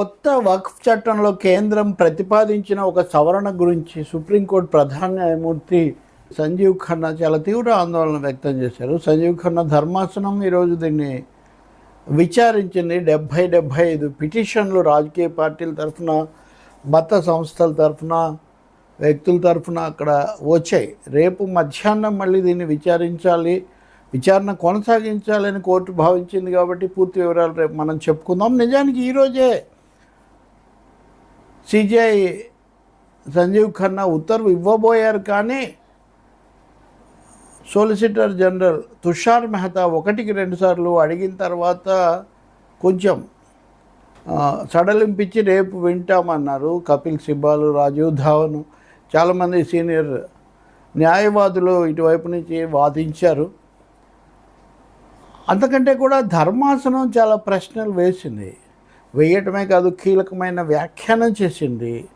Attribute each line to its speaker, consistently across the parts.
Speaker 1: కొత్త వక్ఫ్ చట్టంలో కేంద్రం ప్రతిపాదించిన ఒక సవరణ గురించి సుప్రీంకోర్టు ప్రధాన న్యాయమూర్తి సంజీవ్ ఖన్నా చాలా తీవ్ర ఆందోళన వ్యక్తం చేశారు. సంజీవ్ ఖన్నా ధర్మాసనం ఈరోజు దీన్ని విచారించింది. డెబ్భై డెబ్భై ఐదు పిటిషన్లు రాజకీయ పార్టీల తరఫున మత సంస్థల తరఫున వ్యక్తుల తరఫున అక్కడ వచ్చాయి. రేపు మధ్యాహ్నం మళ్ళీ దీన్ని విచారించాలి విచారణ కొనసాగించాలని కోర్టు భావించింది కాబట్టి పూర్తి వివరాలు రేపు మనం చెప్పుకుందాం. నిజానికి ఈరోజే సిజిఐ సంజీవ్ ఖన్నా ఉత్తర్వు ఇవ్వబోయారు కానీ సోలిసిటర్ జనరల్ తుషార్ మెహతా ఒకటికి రెండుసార్లు అడిగిన తర్వాత కొంచెం సడలింపించి రేపు వింటామన్నారు. కపిల్ సిబ్బాలు రాజీవ్ ధావన్ చాలామంది సీనియర్ న్యాయవాదులు ఇటువైపు నుంచి వాదించారు. అంతకంటే కూడా ధర్మాసనం చాలా ప్రశ్నలు వేసింది. వేయటమే కాదు కీలకమైన వ్యాఖ్యానం చేసింది.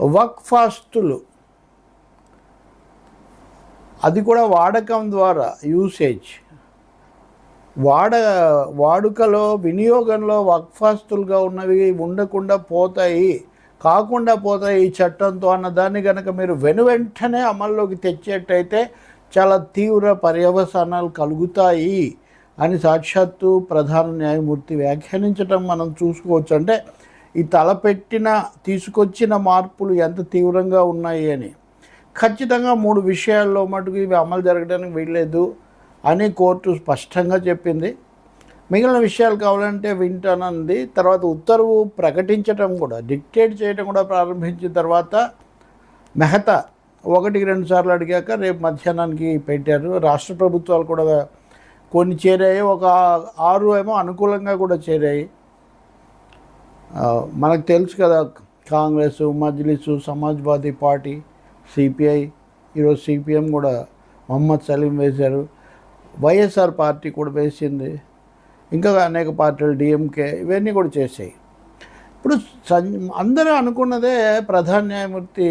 Speaker 1: వక్ఫాస్తులు. అది కూడా వాడకం ద్వారా యూసేజ్ వాడ వాడుకలో వినియోగంలో వక్ఫాస్తులుగా ఉన్నవి ఉండకుండా పోతాయి. కాకుండా పోతాయి ఈ చట్టంతో అన్న దాన్ని కనుక మీరు వెను వెంటనే అమల్లోకి తెచ్చేటైతే చాలా తీవ్ర పర్యవసానాలు కలుగుతాయి. అని సాక్షాత్తు ప్రధాన న్యాయమూర్తి వ్యాఖ్యానించటం మనం చూసుకోవచ్చు. అంటే ఈ తలపెట్టిన తీసుకొచ్చిన మార్పులు ఎంత తీవ్రంగా ఉన్నాయి అని. ఖచ్చితంగా మూడు విషయాల్లో మటుకు ఇవి అమలు జరగడానికి వీల్లేదు అని కోర్టు స్పష్టంగా చెప్పింది. మిగిలిన విషయాలు కావాలంటే వింటానంది. తర్వాత ఉత్తర్వు ప్రకటించడం కూడా డిక్టేట్ చేయడం కూడా ప్రారంభించిన తర్వాత మెహతా ఒకటికి రెండు సార్లు అడిగాక రేపు మధ్యాహ్నానికి పెట్టారు. రాష్ట్ర ప్రభుత్వాలు కూడా కొన్ని చేరాయి ఒక ఆరు ఏమో అనుకూలంగా కూడా చేరాయి. మనకు తెలుసు కదా కాంగ్రెస్ మజ్లిసు సమాజ్వాదీ పార్టీ సిపిఐ ఈరోజు సిపిఎం కూడా మొహమ్మద్ సలీం వేశారు. వైఎస్ఆర్ పార్టీ కూడా వేసింది. ఇంకా అనేక పార్టీలు డిఎంకే ఇవన్నీ కూడా చేసాయి ఇప్పుడు సం అందరూ అనుకున్నదే ప్రధాన న్యాయమూర్తి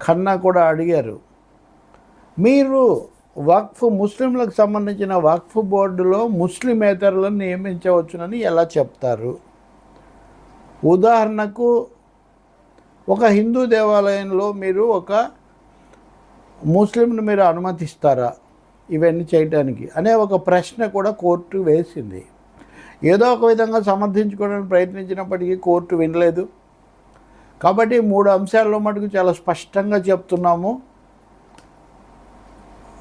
Speaker 1: ఖన్నా కూడా అడిగారు. మీరు వక్ఫ్ ముస్లింలకు సంబంధించిన వక్ఫ్ బోర్డులో ముస్లిమేతరులను నియమించవచ్చునని ఎలా చెప్తారు? ఉదాహరణకు ఒక హిందూ దేవాలయంలో మీరు ఒక ముస్లింను మీరు అనుమతిస్తారా ఇవన్నీ చేయటానికి? అనే ఒక ప్రశ్న కూడా కోర్టు వేసింది. ఏదో ఒక విధంగా సమర్థించుకోవడానికి ప్రయత్నించినప్పటికీ కోర్టు వినలేదు. కాబట్టి మూడు అంశాల్లో మటుకు చాలా స్పష్టంగా చెప్తున్నాము.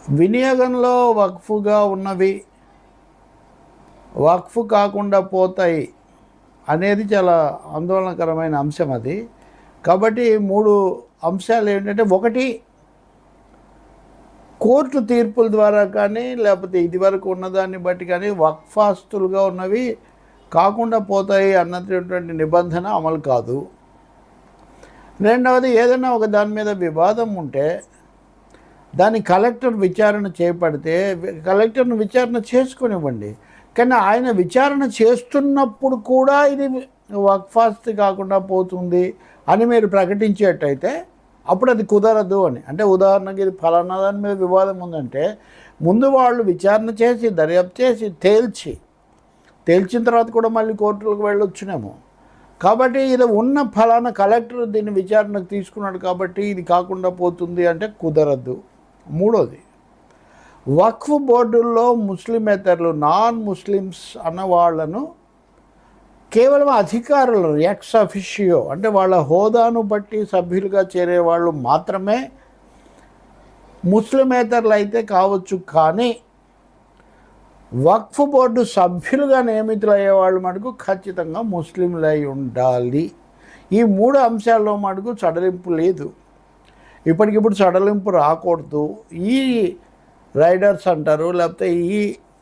Speaker 1: వినియోగంలో వక్ఫుగా ఉన్నవి వక్ఫ్ కాకుండా పోతాయి అనేది చాలా ఆందోళనకరమైన అంశం అది. కాబట్టి మూడు అంశాలు ఏంటంటే ఒకటి కోర్టు తీర్పుల ద్వారా కానీ లేకపోతే ఇదివరకు ఉన్నదాన్ని బట్టి కానీ వక్ఫాస్తులుగా ఉన్నవి కాకుండా పోతాయి అన్నటువంటి నిబంధన అమలు కాదు. రెండవది ఏదైనా ఒక దాని మీద వివాదం ఉంటే దాన్ని కలెక్టర్ విచారణ చేపడితే కలెక్టర్ను విచారణ చేసుకునివ్వండి. కానీ ఆయన విచారణ చేస్తున్నప్పుడు కూడా ఇది వక్ఫాస్తి కాకుండా పోతుంది అని మీరు ప్రకటించేటైతే అప్పుడు అది కుదరదు అని. అంటే ఉదాహరణకి ఇది ఫలానా దాని మీద వివాదం ఉందంటే ముందు వాళ్ళు విచారణ చేసి దర్యాప్తు చేసి తేల్చి తేల్చిన తర్వాత కూడా మళ్ళీ కోర్టులకు వెళ్ళొచ్చునేమో. కాబట్టి ఇది ఉన్న ఫలానా కలెక్టర్ దీన్ని విచారణకు తీసుకున్నాడు కాబట్టి ఇది కాకుండా పోతుంది అంటే కుదరదు. మూడోది వక్ఫ్ బోర్డుల్లో ముస్లిమేతరులు నాన్ ముస్లిమ్స్ అన్న వాళ్ళను కేవలం అధికారులు ఎక్స్ అఫిషియో అంటే వాళ్ళ హోదాను బట్టి సభ్యులుగా చేరే వాళ్ళు మాత్రమే ముస్లిమేతరులు అయితే కావచ్చు కానీ వక్ఫ్ బోర్డు సభ్యులుగా నియమితులయ్యే వాళ్ళు మటుకు ఖచ్చితంగా ముస్లింలై ఉండాలి. ఈ మూడు అంశాల్లో మటుకు సడలింపు లేదు. ఇప్పటికిప్పుడు సడలింపు రాకూడదు. ఈ రైడర్స్ అంటారు లేకపోతే ఈ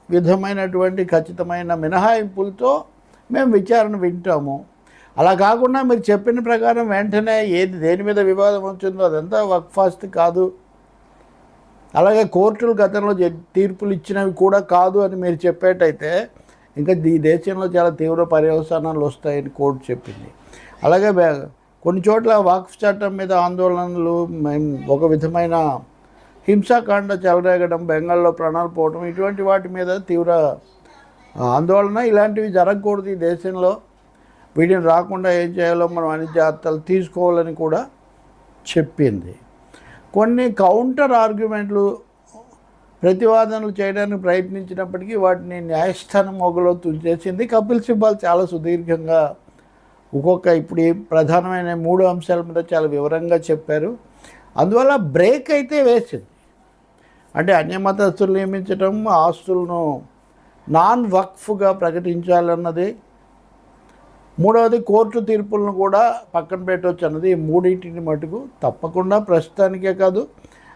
Speaker 1: విధమైనటువంటి ఖచ్చితమైన మినహాయింపులతో మేము విచారణ వింటాము. అలా కాకుండా మీరు చెప్పిన ప్రకారం వెంటనే ఏది దేని మీద వివాదం వచ్చిందో అదంతా వక్ఫాస్ట్ కాదు. అలాగే కోర్టులు గతంలో తీర్పులు ఇచ్చినవి కూడా కాదు అని మీరు చెప్పేటైతే ఇంకా ఈ దేశంలో చాలా తీవ్ర పర్యవసానాలు వస్తాయని కోర్టు చెప్పింది. అలాగే కొన్ని చోట్ల వాక్ఫ్ చట్టం మీద ఆందోళనలు మేము ఒక విధమైన హింసాకాండ చెలరేగడం బెంగాల్లో ప్రాణాలు పోవడం ఇటువంటి వాటి మీద తీవ్ర ఆందోళన ఇలాంటివి జరగకూడదు ఈ దేశంలో. వీటిని రాకుండా ఏం చేయాలో మనం అన్ని జాగ్రత్తలు తీసుకోవాలని కూడా చెప్పింది. కొన్ని కౌంటర్ ఆర్గ్యుమెంట్లు ప్రతివాదనలు చేయడానికి ప్రయత్నించినప్పటికీ వాటిని న్యాయస్థానం మొగలో తుంచేసింది. కపిల్ సిబ్బాల్ చాలా సుదీర్ఘంగా ఒక్కొక్క ఇప్పుడు ప్రధానమైన మూడు అంశాల మీద చాలా వివరంగా చెప్పారు. అందువల్ల బ్రేక్ అయితే వేసింది. అంటే అన్యమతస్తులు నియమించడం ఆస్తులను నాన్ వక్ఫ్గా ప్రకటించాలన్నది. మూడవది కోర్టు తీర్పులను కూడా పక్కన పెట్టవచ్చు అన్నది. ఈ మూడింటిని మటుకు తప్పకుండా ప్రస్తుతానికే కాదు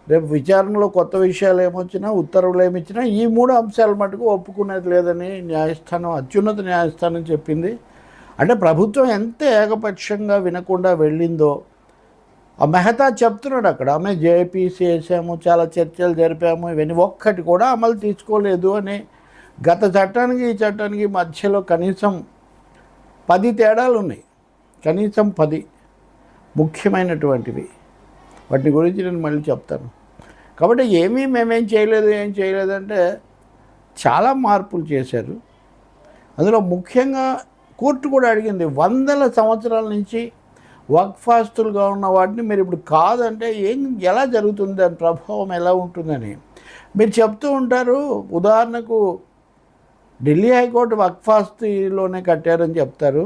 Speaker 1: రేపు విచారణలో కొత్త విషయాలు ఏమొచ్చినా ఉత్తర్వులు ఏమిచ్చినా ఈ మూడు అంశాల మటుకు ఒప్పుకునేది లేదని న్యాయస్థానం అత్యున్నత న్యాయస్థానం చెప్పింది. అంటే ప్రభుత్వం ఎంత ఏకపక్షంగా వినకుండా వెళ్ళిందో ఆ మెహతా చెప్తున్నాడు అక్కడ ఆమె జేపీసీ వేసాము చాలా చర్చలు జరిపాము ఇవన్నీ ఒక్కటి కూడా అమలు తీసుకోలేదు అని. గత చట్టానికి ఈ చట్టానికి మధ్యలో కనీసం పది తేడాలు ఉన్నాయి. కనీసం పది ముఖ్యమైనటువంటివి. వాటి గురించి నేను మళ్ళీ చెప్తాను. కాబట్టి ఏమీ మేమేం చేయలేదు ఏం చేయలేదంటే చాలా మార్పులు చేశారు. అందులో ముఖ్యంగా కోర్టు కూడా అడిగింది వందల సంవత్సరాల నుంచి వక్ఫాస్తులుగా ఉన్న వాటిని మీరు ఇప్పుడు కాదంటే ఏం ఎలా జరుగుతుంది దాని ప్రభావం ఎలా ఉంటుందని. మీరు చెప్తూ ఉంటారు ఉదాహరణకు ఢిల్లీ హైకోర్టు వక్ఫాస్తిలోనే కట్టారని చెప్తారు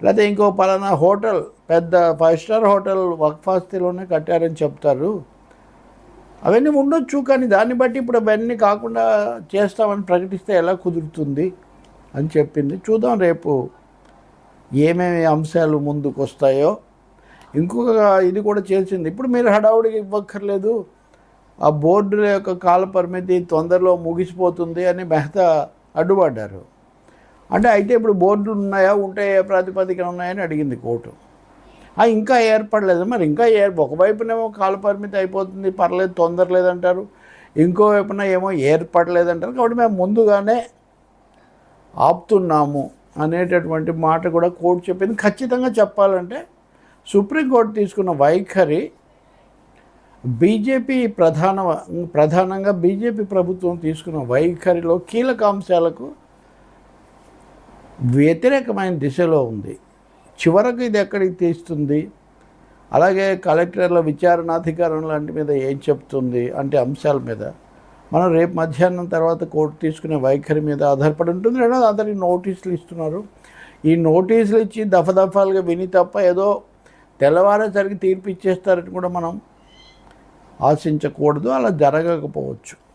Speaker 1: లేకపోతే ఇంకో పలానా హోటల్ పెద్ద ఫైవ్ స్టార్ హోటల్ వక్ఫాస్తిలోనే కట్టారని చెప్తారు. అవన్నీ ఉండొచ్చు కానీ దాన్ని బట్టి ఇప్పుడు అవన్నీ కాకుండా చేస్తామని ప్రకటిస్తే ఎలా కుదురుతుంది అని చెప్పింది. చూద్దాం రేపు ఏమేమి అంశాలు ముందుకు వస్తాయో ఇంకొక ఇది కూడా చేసింది. ఇప్పుడు మీరు హడావుడికి ఇవ్వక్కర్లేదు. ఆ బోర్డుల యొక్క కాల పరిమితి తొందరలో ముగిసిపోతుంది అని మెహతా అడ్డుపడ్డారు. అంటే అయితే ఇప్పుడు బోర్డులు ఉన్నాయా ఉంటే ఏ ప్రాతిపదికన ఉన్నాయని అడిగింది కోర్టు. ఆ, ఇంకా ఏర్పడలేదు. మరి ఇంకా ఏ ఒకవైపునేమో కాల పరిమితి అయిపోతుంది పర్లేదు తొందర లేదంటారు ఇంకో వైపున ఏమో ఏర్పడలేదంటారు. కాబట్టి మేము ముందుగానే ఆపుతున్నాము. అనేటటువంటి మాట కూడా కోర్టు చెప్పింది. ఖచ్చితంగా చెప్పాలంటే సుప్రీంకోర్టు తీసుకున్న వైఖరి బీజేపీ ప్రధాన ప్రధానంగా బీజేపీ ప్రభుత్వం తీసుకున్న వైఖరిలో కీలక అంశాలకు వ్యతిరేకమైన దిశలో ఉంది. చివరకు ఇది ఎక్కడికి తీస్తుంది? అలాగే కలెక్టర్ల విచారణాధికారం లాంటి మీద ఏం చెప్తుంది? అంటే అంశాల మీద. మనం రేపు మధ్యాహ్నం తర్వాత కోర్టు తీసుకునే వైఖరి మీద ఆధారపడి ఉంటుంది. రెండోది అందరికి నోటీసులు ఇస్తున్నారు. ఈ నోటీసులు ఇచ్చి దఫదఫాలుగా విని తప్ప ఏదో తెల్లవారేసరికి తీర్పు ఇచ్చేస్తారని కూడా మనం ఆశించకూడదు. అలా జరగకపోవచ్చు.